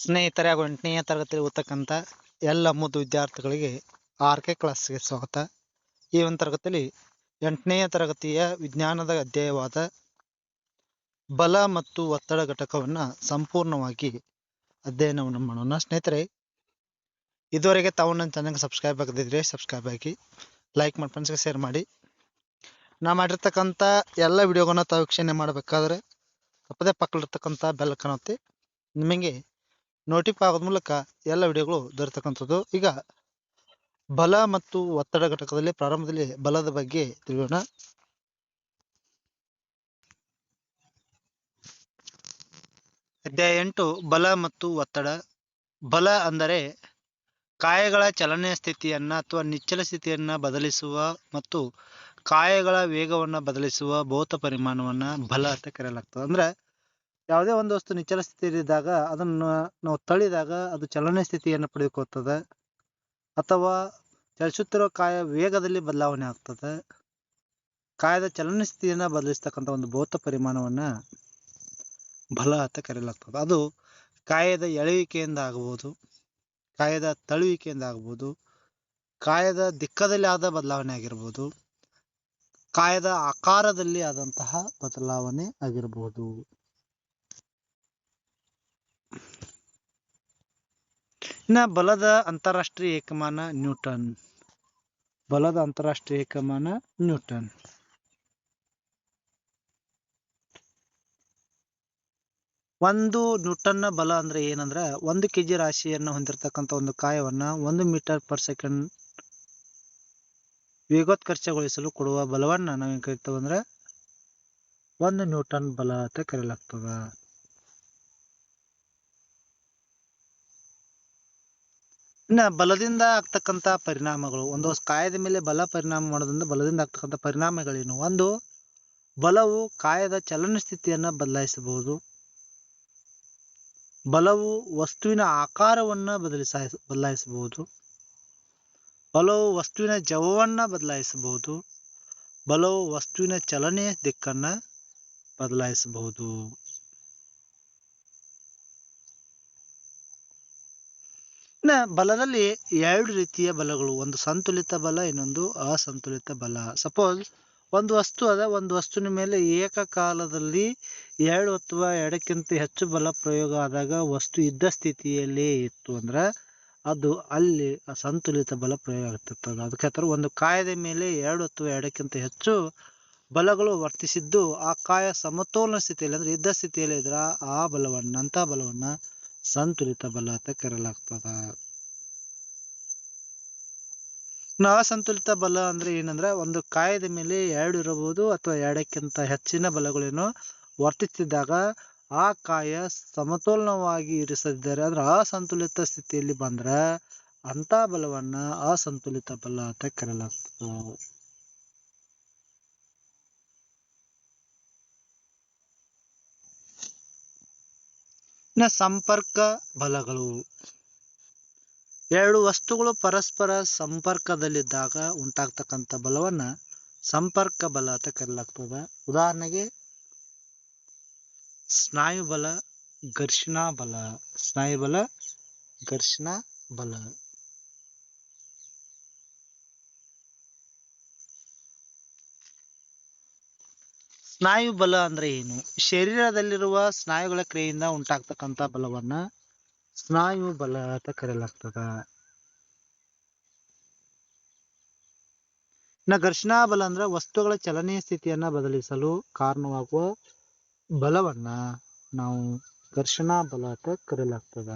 ಸ್ನೇಹಿತರೆ ಹಾಗೂ ಎಂಟನೆಯ ತರಗತಿಯಲ್ಲಿ ಓದ್ತಕ್ಕಂಥ ಎಲ್ಲ ಮುದ್ದು ವಿದ್ಯಾರ್ಥಿಗಳಿಗೆ ಆರ್ ಕೆ ಕ್ಲಾಸ್ಗೆ ಸ್ವಾಗತ. ಈ ಒಂದು ತರಗತಿಯಲ್ಲಿ ಎಂಟನೆಯ ತರಗತಿಯ ವಿಜ್ಞಾನದ ಅಧ್ಯಾಯವಾದ ಬಲ ಮತ್ತು ಒತ್ತಡ ಘಟಕವನ್ನು ಸಂಪೂರ್ಣವಾಗಿ ಅಧ್ಯಯನವನ್ನು ಮಾಡೋಣ. ಸ್ನೇಹಿತರೆ, ಇದುವರೆಗೆ ತಾವು ನನ್ನ ಸಬ್ಸ್ಕ್ರೈಬ್ ಆಗದಿದ್ರೆ ಸಬ್ಸ್ಕ್ರೈಬ್ ಆಗಿ ಲೈಕ್ ಮಾಡಿ ಫ್ರೆಂಡ್ಸ್ಗೆ ಶೇರ್ ಮಾಡಿ. ನಾ ಮಾಡಿರ್ತಕ್ಕಂಥ ಎಲ್ಲ ವಿಡಿಯೋಗಳನ್ನ ತಾವು ವೀಕ್ಷಣೆ ಮಾಡಬೇಕಾದ್ರೆ, ತಪ್ಪದೇ ಪಕ್ಕಲಿರ್ತಕ್ಕಂಥ ಬೆಲ್ ಕಾಣುತ್ತೆ ನಿಮಗೆ ನೋಟಿಫೈ ಆಗೋದ ಮೂಲಕ ಎಲ್ಲ ವಿಡಿಯೋಗಳು ದೊರೆತಕ್ಕಂಥದ್ದು. ಈಗ ಬಲ ಮತ್ತು ಒತ್ತಡ ಘಟಕದಲ್ಲಿ, ಪ್ರಾರಂಭದಲ್ಲಿ ಬಲದ ಬಗ್ಗೆ ತಿಳಿಯೋಣ. ಅಧ್ಯಾಯ ಎಂಟು, ಬಲ ಮತ್ತು ಒತ್ತಡ. ಬಲ ಅಂದರೆ ಕಾಯಗಳ ಚಲನೆಯ ಸ್ಥಿತಿಯನ್ನ ಅಥವಾ ನಿಚ್ಚಲ ಸ್ಥಿತಿಯನ್ನ ಬದಲಿಸುವ ಮತ್ತು ಕಾಯಗಳ ವೇಗವನ್ನ ಬದಲಿಸುವ ಭೌತ ಪರಿಮಾಣವನ್ನ ಬಲ ಅಂತ ಕರೆಯಲಾಗ್ತದೆ. ಅಂದ್ರೆ ಯಾವುದೇ ಒಂದು ವಸ್ತು ನಿಚ್ಚಲ ಸ್ಥಿತಿಯಲ್ಲಿದ್ದಾಗ ಅದನ್ನು ನಾವು ತಳ್ಳಿದಾಗ ಅದು ಚಲನೆ ಸ್ಥಿತಿಯನ್ನು ಪಡೆದುಕೊಳ್ಳುತ್ತದೆ. ಅಥವಾ ಚಲಿಸುತ್ತಿರುವ ಕಾಯ ವೇಗದಲ್ಲಿ ಬದಲಾವಣೆ ಆಗ್ತದೆ. ಕಾಯದ ಚಲನ ಸ್ಥಿತಿಯನ್ನ ಬದಲಿಸ್ತಕ್ಕಂಥ ಒಂದು ಭೌತ ಪರಿಮಾಣವನ್ನ ಬಲ ಅಂತ ಕರೆಯಲಾಗ್ತದೆ. ಅದು ಕಾಯದ ಎಳೆಯುವಿಕೆಯಿಂದ ಆಗಬಹುದು, ಕಾಯದ ತಳುವಿಕೆಯಿಂದ ಆಗಬಹುದು, ಕಾಯದ ದಿಕ್ಕದಲ್ಲಿ ಆದ ಬದಲಾವಣೆ ಆಗಿರ್ಬೋದು, ಕಾಯದ ಆಕಾರದಲ್ಲಿ ಆದಂತಹ ಬದಲಾವಣೆ ಆಗಿರಬಹುದು ಇನ್ನ ಬಲದ ಅಂತಾರಾಷ್ಟ್ರೀಯ ಏಕಮಾನ ನ್ಯೂಟನ್. ಬಲದ ಅಂತಾರಾಷ್ಟ್ರೀಯ ಏಕಮಾನ ನ್ಯೂಟನ್. ಒಂದು ನ್ಯೂಟನ್ನ ಬಲ ಅಂದ್ರೆ ಏನಂದ್ರೆ ಒಂದು ಕೆಜಿ ರಾಶಿಯನ್ನ ಹೊಂದಿರತಕ್ಕಂಥ ಒಂದು ಕಾಯವನ್ನ ಒಂದು ಮೀಟರ್ ಪರ್ ಸೆಕೆಂಡ್ ವೇಗೋತ್ಕರ್ಷಗೊಳಿಸಲು ಕೊಡುವ ಬಲವನ್ನ ನಾವೇನ್ ಕರಿತೇವೆ ಒಂದು ನ್ಯೂಟನ್ ಬಲ ಅಂತ ಕರೆಯಲಾಗ್ತದ ಬಲದಿಂದ ಆಗ್ತಕ್ಕಂತ ಪರಿಣಾಮಗಳು, ಒಂದು ಕಾಯದ ಮೇಲೆ ಬಲ ಪರಿಣಾಮ ಮಾಡೋದ್ರಿಂದ ಬಲದಿಂದ ಆಗ್ತಕ್ಕಂಥ ಪರಿಣಾಮಗಳೇನು? ಒಂದು, ಬಲವು ಕಾಯದ ಚಲನ ಸ್ಥಿತಿಯನ್ನ ಬದಲಾಯಿಸಬಹುದು. ಬಲವು ವಸ್ತುವಿನ ಆಕಾರವನ್ನ ಬದಲಿಸ ಬದಲಾಯಿಸಬಹುದು. ಬಲವು ವಸ್ತುವಿನ ಜವವನ್ನ ಬದಲಾಯಿಸಬಹುದು. ಬಲವು ವಸ್ತುವಿನ ಚಲನೆಯ ದಿಕ್ಕನ್ನ ಬದಲಾಯಿಸಬಹುದು. ಇನ್ನ ಬಲದಲ್ಲಿ ಎರಡು ರೀತಿಯ ಬಲಗಳು, ಒಂದು ಸಂತುಲಿತ ಬಲ, ಇನ್ನೊಂದು ಅಸಂತುಲಿತ ಬಲ. ಸಪೋಸ್ ಒಂದು ವಸ್ತು ಅದ, ಒಂದು ವಸ್ತುವಿನ ಮೇಲೆ ಏಕಕಾಲದಲ್ಲಿ ಎರಡು ಅಥವಾ ಎರಡಕ್ಕಿಂತ ಹೆಚ್ಚು ಬಲ ಪ್ರಯೋಗ ಆದಾಗ ವಸ್ತು ಇದ್ದ ಸ್ಥಿತಿಯಲ್ಲೇ ಇತ್ತು ಅಂದ್ರೆ ಅದು ಅಲ್ಲಿ ಸಂತುಲಿತ ಬಲ ಪ್ರಯೋಗ ಆಗ್ತಿರ್ತದೆ ಅದಕ್ಕೆ ಹೇಳ್ತಾರೆ ಒಂದು ಕಾಯದ ಮೇಲೆ ಎರಡು ಅಥವಾ ಎರಡಕ್ಕಿಂತ ಹೆಚ್ಚು ಬಲಗಳು ವರ್ತಿಸಿದ್ದು ಆ ಕಾಯ ಸಮತೋಲನ ಸ್ಥಿತಿಯಲ್ಲಿ ಅಂದ್ರೆ ಇದ್ದ ಸ್ಥಿತಿಯಲ್ಲಿ ಇದ್ರ ಆ ಬಲವನ್ನ ಅಂತ ಬಲವನ್ನ ಸಂತುಲಿತ ಬಲ ಅಂತ ಕರೆಯಲಾಗ್ತದ. ಅಸಂತುಲಿತ ಬಲ ಅಂದ್ರೆ ಏನಂದ್ರೆ ಒಂದು ಕಾಯದ ಮೇಲೆ ಎರಡು ಇರಬಹುದು ಅಥವಾ ಎರಡಕ್ಕಿಂತ ಹೆಚ್ಚಿನ ಬಲಗಳೇನು ವರ್ತಿಸಿದಾಗ ಆ ಕಾಯ ಸಮತೋಲನವಾಗಿ ಇರಿಸದಿದ್ದರೆ ಅಂದ್ರೆ ಅಸಂತುಲಿತ ಸ್ಥಿತಿಯಲ್ಲಿ ಬಂದ್ರ ಅಂತ ಬಲವನ್ನ ಅಸಂತುಲಿತ ಬಲ ಅಂತ ಕರೆಯಲಾಗ್ತದೆ. ಇನ್ನ ಸಂಪರ್ಕ ಬಲಗಳು. ಎರಡು ವಸ್ತುಗಳು ಪರಸ್ಪರ ಸಂಪರ್ಕದಲ್ಲಿದ್ದಾಗ ಉಂಟಾಗ್ತಕ್ಕಂಥ ಬಲವನ್ನ ಸಂಪರ್ಕ ಬಲ ಅಂತ ಕರೆಯಲಾಗ್ತದ ಉದಾಹರಣೆಗೆ, ಸ್ನಾಯು ಬಲ ಘರ್ಷಣಾ ಬಲ. ಸ್ನಾಯು ಬಲ ಘರ್ಷಣಾ ಬಲ. ಸ್ನಾಯು ಬಲ ಅಂದ್ರೆ ಏನು? ಶರೀರದಲ್ಲಿರುವ ಸ್ನಾಯುಗಳ ಕ್ರಿಯೆಯಿಂದ ಉಂಟಾಗ್ತಕ್ಕಂಥ ಬಲವನ್ನ ಸ್ನಾಯು ಬಲ ಅಂತ ಕರೆಯಲಾಗ್ತದ. ಇನ್ನ ಘರ್ಷಣಾ ಬಲ ಅಂದ್ರೆ ವಸ್ತುಗಳ ಚಲನೆಯ ಸ್ಥಿತಿಯನ್ನ ಬದಲಿಸಲು ಕಾರಣವಾಗುವ ಬಲವನ್ನ ನಾವು ಘರ್ಷಣಾ ಬಲ ಅಂತ ಕರೆಯಲಾಗ್ತದ.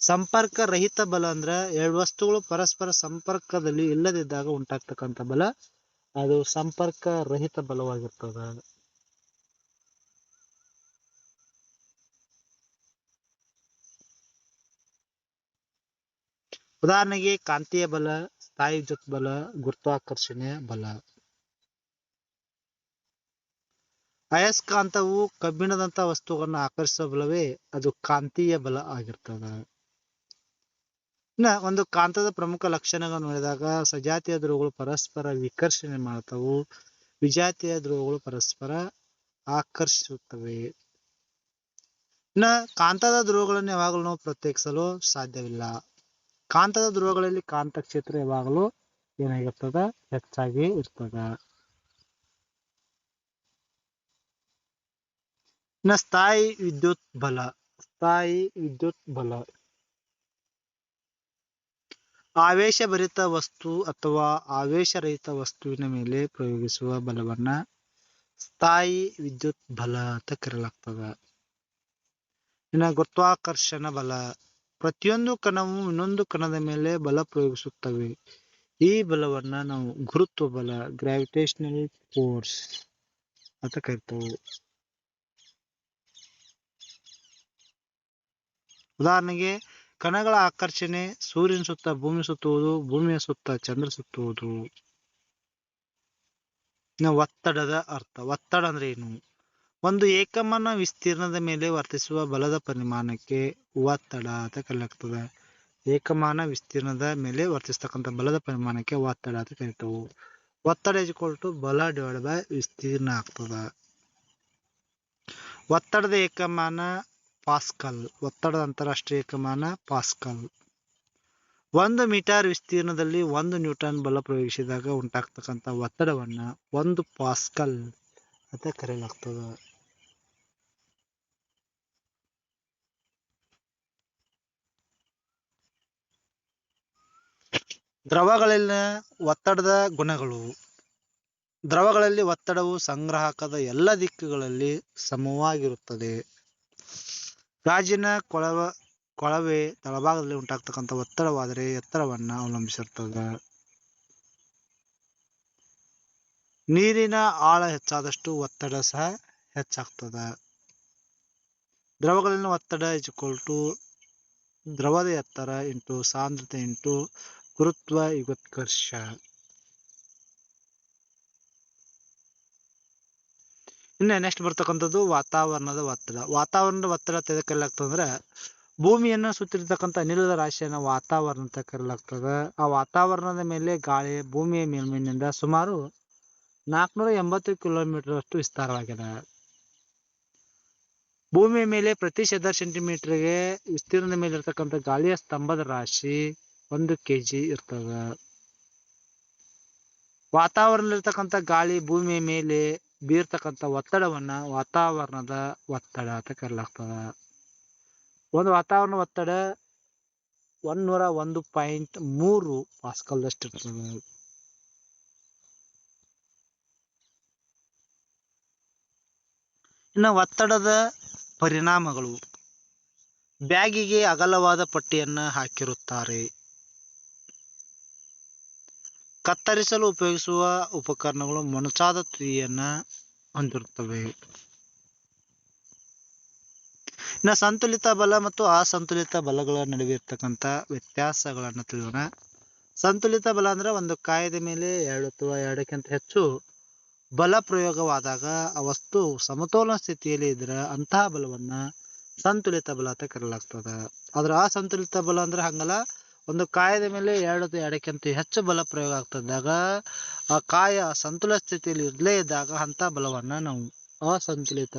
ಸಂಪರ್ಕ ರಹಿತ ಬಲ ಅಂದ್ರ ಎರಡು ವಸ್ತುಗಳು ಪರಸ್ಪರ ಸಂಪರ್ಕದಲ್ಲಿ ಇಲ್ಲದಿದ್ದಾಗ ಉಂಟಾಗ್ತಕ್ಕಂಥ ಬಲ ಅದು ಸಂಪರ್ಕ ರಹಿತ ಬಲವಾಗಿರ್ತದ. ಉದಾಹರಣೆಗೆ ಕಾಂತೀಯ ಬಲ ಸ್ಥಾಯಿಜತ್ ಬಲ ಗುರುತ್ವಾಕರ್ಷಣೆಯ ಬಲ. ಅಯಸ್ಕಾಂತವು ಕಬ್ಬಿಣದಂತ ವಸ್ತುಗಳನ್ನು ಆಕರ್ಷಿಸುವ ಬಲವೇ ಅದು ಕಾಂತೀಯ ಬಲ ಆಗಿರ್ತದ. ಇನ್ನ ಒಂದು ಕಾಂತದ ಪ್ರಮುಖ ಲಕ್ಷಣಗಳನ್ನು ನೋಡಿದಾಗ ಸಜಾತಿಯ ಧ್ರುವಗಳು ಪರಸ್ಪರ ವಿಕರ್ಷಣೆ ಮಾಡ್ತಾವು. ವಿಜಾತಿಯ ಧ್ರುವಗಳು ಪರಸ್ಪರ ಆಕರ್ಷಿಸುತ್ತವೆ. ಇನ್ನ ಕಾಂತದ ಧ್ರುವಗಳನ್ನು ಯಾವಾಗಲೂ ನಾವು ಪ್ರತ್ಯೇಕಿಸಲು ಸಾಧ್ಯವಿಲ್ಲ. ಕಾಂತದ ಧ್ರುವಗಳಲ್ಲಿ ಕಾಂತ ಕ್ಷೇತ್ರ ಯಾವಾಗಲೂ ಏನಾಗಿರ್ತದ? ಹೆಚ್ಚಾಗಿ ಇರ್ತದ. ಇನ್ನ ಸ್ಥಾಯಿ ವಿದ್ಯುತ್ ಬಲ. ಸ್ಥಾಯಿ ವಿದ್ಯುತ್ ಬಲ. ಆವೇಶಭರಿತ ವಸ್ತು ಅಥವಾ ಆವೇಶರಹಿತ ವಸ್ತುವಿನ ಮೇಲೆ ಪ್ರಯೋಗಿಸುವ ಬಲವನ್ನ ಸ್ಥಾಯಿ ವಿದ್ಯುತ್ ಬಲ ಅಂತ ಕರೆಯಲಾಗ್ತದ. ಇನ್ನ ಗುರುತ್ವಾಕರ್ಷಣ ಬಲ. ಪ್ರತಿಯೊಂದು ಕಣವು ಇನ್ನೊಂದು ಕಣದ ಮೇಲೆ ಬಲ ಪ್ರಯೋಗಿಸುತ್ತವೆ. ಈ ಬಲವನ್ನ ನಾವು ಗುರುತ್ವ ಬಲ ಗ್ರಾವಿಟೇಷನಲ್ ಫೋರ್ಸ್ ಅಂತ ಕರಿತೇವೆ. ಉದಾಹರಣೆಗೆ ಕಣಗಳ ಆಕರ್ಷಣೆ, ಸೂರ್ಯನ ಸುತ್ತ ಭೂಮಿ ಸುತ್ತುವುದು, ಭೂಮಿಯ ಸುತ್ತ ಚಂದ್ರ ಸುತ್ತುವುದು. ಒತ್ತಡದ ಅರ್ಥ. ಒತ್ತಡ ಅಂದ್ರೆ ಏನು? ಒಂದು ಏಕಮಾನ ವಿಸ್ತೀರ್ಣದ ಮೇಲೆ ವರ್ತಿಸುವ ಬಲದ ಪರಿಮಾಣಕ್ಕೆ ಒತ್ತಡ ಅಂತ ಕರೆಯಲಾಗ್ತದೆ. ಏಕಮಾನ ವಿಸ್ತೀರ್ಣದ ಮೇಲೆ ವರ್ತಿಸ್ತಕ್ಕಂಥ ಬಲದ ಪರಿಮಾಣಕ್ಕೆ ಒತ್ತಡ ಅಂತ ಕಲಿತವು ಒತ್ತಡ ಇಜ್ಕೊಲ್ ಬಲ ಡಿವೈಡ್ ಬೈ ವಿಸ್ತೀರ್ಣ ಆಗ್ತದ. ಒತ್ತಡದ ಏಕಮಾನ ಪಾಸ್ಕಲ್, ಒತ್ತಡದ ಅಂತಾರಾಷ್ಟ್ರೀಯ ಕಮಾನ ಪಾಸ್ಕಲ್. ಒಂದು ಮೀಟರ್ ವಿಸ್ತೀರ್ಣದಲ್ಲಿ ಒಂದು ನ್ಯೂಟನ್ ಬಲ ಪ್ರಯೋಗಿಸಿದಾಗ ಉಂಟಾಗ್ತಕ್ಕಂಥ ಒತ್ತಡವನ್ನ ಒಂದು ಪಾಸ್ಕಲ್ ಅಂತ ಕರೆಯಲಾಗ್ತದ. ದ್ರವಗಳಲ್ಲಿನ ಒತ್ತಡದ ಗುಣಗಳು. ದ್ರವಗಳಲ್ಲಿ ಒತ್ತಡವು ಸಂಗ್ರಾಹಕದ ಎಲ್ಲ ದಿಕ್ಕುಗಳಲ್ಲಿ ಸಮವಾಗಿರುತ್ತದೆ. ಗಾಜಿನ ಕೊಳವ, ಕೊಳವೆ ತಳಭಾಗದಲ್ಲಿ ಉಂಟಾಗ್ತಕ್ಕಂಥ ಒತ್ತಡವಾದರೆ ಎತ್ತರವನ್ನ ಅವಲಂಬಿಸಿರ್ತದ. ನೀರಿನ ಆಳ ಹೆಚ್ಚಾದಷ್ಟು ಒತ್ತಡ ಸಹ ಹೆಚ್ಚಾಗ್ತದ. ದ್ರವಗಳಲ್ಲಿನ ಒತ್ತಡ ಟು ದ್ರವದ ಎತ್ತರ ಇಂಟು ಸಾಂದ್ರತೆ ಇಂಟು ಗುರುತ್ವ ಯುಗೋತ್ಕರ್ಷ. ಇನ್ನು ನೆಕ್ಸ್ಟ್ ಬರ್ತಕ್ಕಂಥದ್ದು ವಾತಾವರಣದ ಒತ್ತಡ. ವಾತಾವರಣದ ಒತ್ತಡ ತೆಗೆದುಕೊಳ್ಳಾಗ್ತದಂದ್ರೆ ಭೂಮಿಯನ್ನು ಸುತ್ತಿರ್ತಕ್ಕಂಥ ಅನಿಲದ ರಾಶಿಯನ್ನು ವಾತಾವರಣ ಅಂತ ಕರೆಯಲಾಗ್ತದೆ ಆ ವಾತಾವರಣದ ಮೇಲೆ ಗಾಳಿ ಭೂಮಿಯ ಮೇಲ್ಮೈನಿಂದ ಸುಮಾರು ನಾಲ್ಕುನೂರ ಎಂಬತ್ತು ಕಿಲೋಮೀಟರ್ ಅಷ್ಟು ವಿಸ್ತಾರವಾಗಿದೆ. ಭೂಮಿಯ ಮೇಲೆ ಪ್ರತಿ ಚದರ ಸೆಂಟಿಮೀಟರ್ಗೆ ವಿಸ್ತೀರ್ಣದ ಮೇಲೆ ಇರ್ತಕ್ಕಂಥ ಗಾಳಿಯ ಸ್ತಂಭದ ರಾಶಿ ಒಂದು ಕೆಜಿ ಇರ್ತದ. ವಾತಾವರಣದಲ್ಲಿರ್ತಕ್ಕಂಥ ಗಾಳಿ ಭೂಮಿಯ ಮೇಲೆ ಬೀರ್ತಕ್ಕಂಥ ಒತ್ತಡವನ್ನ ವಾತಾವರಣದ ಒತ್ತಡ ಅಂತ ಕರೆಯಲಾಗ್ತದ ಒಂದು ವಾತಾವರಣ ಒತ್ತಡ ಒಂದೂರ ಒಂದು ಪಾಯಿಂಟ್ ಮೂರು ಪಾಸ್ಕಲ್ದಷ್ಟು ಇರ್ತದೆ. ಇನ್ನು ಒತ್ತಡದ ಪರಿಣಾಮಗಳು ಬ್ಯಾಗಿಗೆ ಅಗಲವಾದ ಪಟ್ಟಿಯನ್ನ ಹಾಕಿರುತ್ತಾರೆ. ಕತ್ತರಿಸಲು ಉಪಯೋಗಿಸುವ ಉಪಕರಣಗಳು ಮೊನಚಾದ ತುದಿಯನ್ನ ಹೊಂದಿರುತ್ತವೆ. ಇನ್ನು ಸಂತುಲಿತ ಬಲ ಮತ್ತು ಅಸಂತುಲಿತ ಬಲಗಳ ನಡುವೆ ಇರ್ತಕ್ಕಂಥ ವ್ಯತ್ಯಾಸಗಳನ್ನು ತಿಳಿಯೋಣ. ಸಂತುಲಿತ ಬಲ ಅಂದ್ರೆ ಒಂದು ಕಾಯದ ಮೇಲೆ ಎರಡು ಅಥವಾ ಎರಡಕ್ಕಿಂತ ಹೆಚ್ಚು ಬಲ ಪ್ರಯೋಗವಾದಾಗ ಆ ವಸ್ತು ಸಮತೋಲನ ಸ್ಥಿತಿಯಲ್ಲಿ ಇದ್ರೆ ಅಂತಹ ಬಲವನ್ನ ಸಂತುಲಿತ ಬಲ ಅಂತ ಕರೆಯಲಾಗ್ತದ. ಆದ್ರೆ ಅಸಂತುಲಿತ ಬಲ ಅಂದ್ರೆ ಹಂಗಲ್ಲ ಒಂದು ಕಾಯದ ಮೇಲೆ ಎರಡು ಎರಡಕ್ಕಿಂತ ಹೆಚ್ಚು ಬಲ ಪ್ರಯೋಗ ಆಗ್ತದಾಗ, ಆ ಕಾಯ ಸಂತುಲ ಸ್ಥಿತಿಯಲ್ಲಿ ಇರಲೇ ಇದ್ದಾಗ ಅಂತ ಬಲವನ್ನ ನಾವು ಅಸಂತುಲಿತ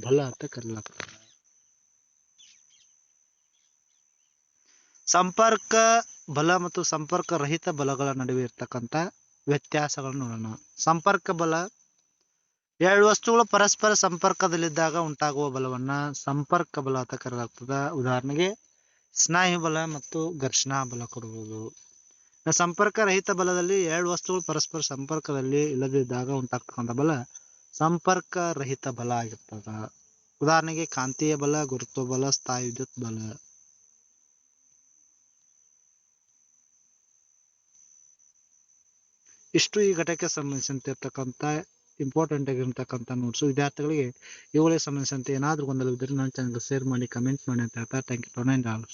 ಬಲ ಅಂತ ಕರೆಯಲಾಗ್ತದೆ ಸಂಪರ್ಕ ಬಲ ಮತ್ತು ಸಂಪರ್ಕ ರಹಿತ ಬಲಗಳ ನಡುವೆ ಇರ್ತಕ್ಕಂಥ ವ್ಯತ್ಯಾಸಗಳನ್ನು ನೋಡೋಣ. ಸಂಪರ್ಕ ಬಲ, ಎರಡು ವಸ್ತುಗಳು ಪರಸ್ಪರ ಸಂಪರ್ಕದಲ್ಲಿದ್ದಾಗ ಉಂಟಾಗುವ ಬಲವನ್ನ ಸಂಪರ್ಕ ಬಲ ಅಂತ ಕರೆಯಲಾಗ್ತದ ಉದಾಹರಣೆಗೆ ಸ್ನಾಯು ಬಲ ಮತ್ತು ಘರ್ಷಣಾ ಬಲ ಕೊಡುವುದು. ಸಂಪರ್ಕ ರಹಿತ ಬಲದಲ್ಲಿ ಎರಡು ವಸ್ತುಗಳು ಪರಸ್ಪರ ಸಂಪರ್ಕದಲ್ಲಿ ಇಲ್ಲದಿದ್ದಾಗ ಉಂಟಾಗ್ತಕ್ಕಂಥ ಬಲ ಸಂಪರ್ಕ ರಹಿತ ಬಲ ಆಗಿರ್ತದ. ಉದಾಹರಣೆಗೆ ಕಾಂತೀಯ ಬಲ, ಗುರುತ್ವ ಬಲ, ಸ್ಥಾಯಿ ವಿದ್ಯುತ್ ಬಲ. ಇಷ್ಟು ಈ ಘಟಕ್ಕೆ ಸಂಬಂಧಿಸಿದಂತೆ ಇರ್ತಕ್ಕಂಥ ಇಂಪಾರ್ಟೆಂಟ್ ಆಗಿರ್ತಕ್ಕಂಥ ನೋಟ್ಸು ವಿದ್ಯಾರ್ಥಿಗಳಿಗೆ ಇವುಗಳಿಗೆ ಸಂಬಂಧಿಸಿದಂತೆ ಏನಾದರೂ ಗೊಂದಲವಿದ್ದರೆ ನನ್ನ ಚಾನಲ್ಗೆ ಶೇರ್ ಮಾಡಿ ಕಮೆಂಟ್ ಮಾಡಿ ಅಂತ ಹೇಳ್ತಾ ಥ್ಯಾಂಕ್ ಯು ಟು ಆಲ್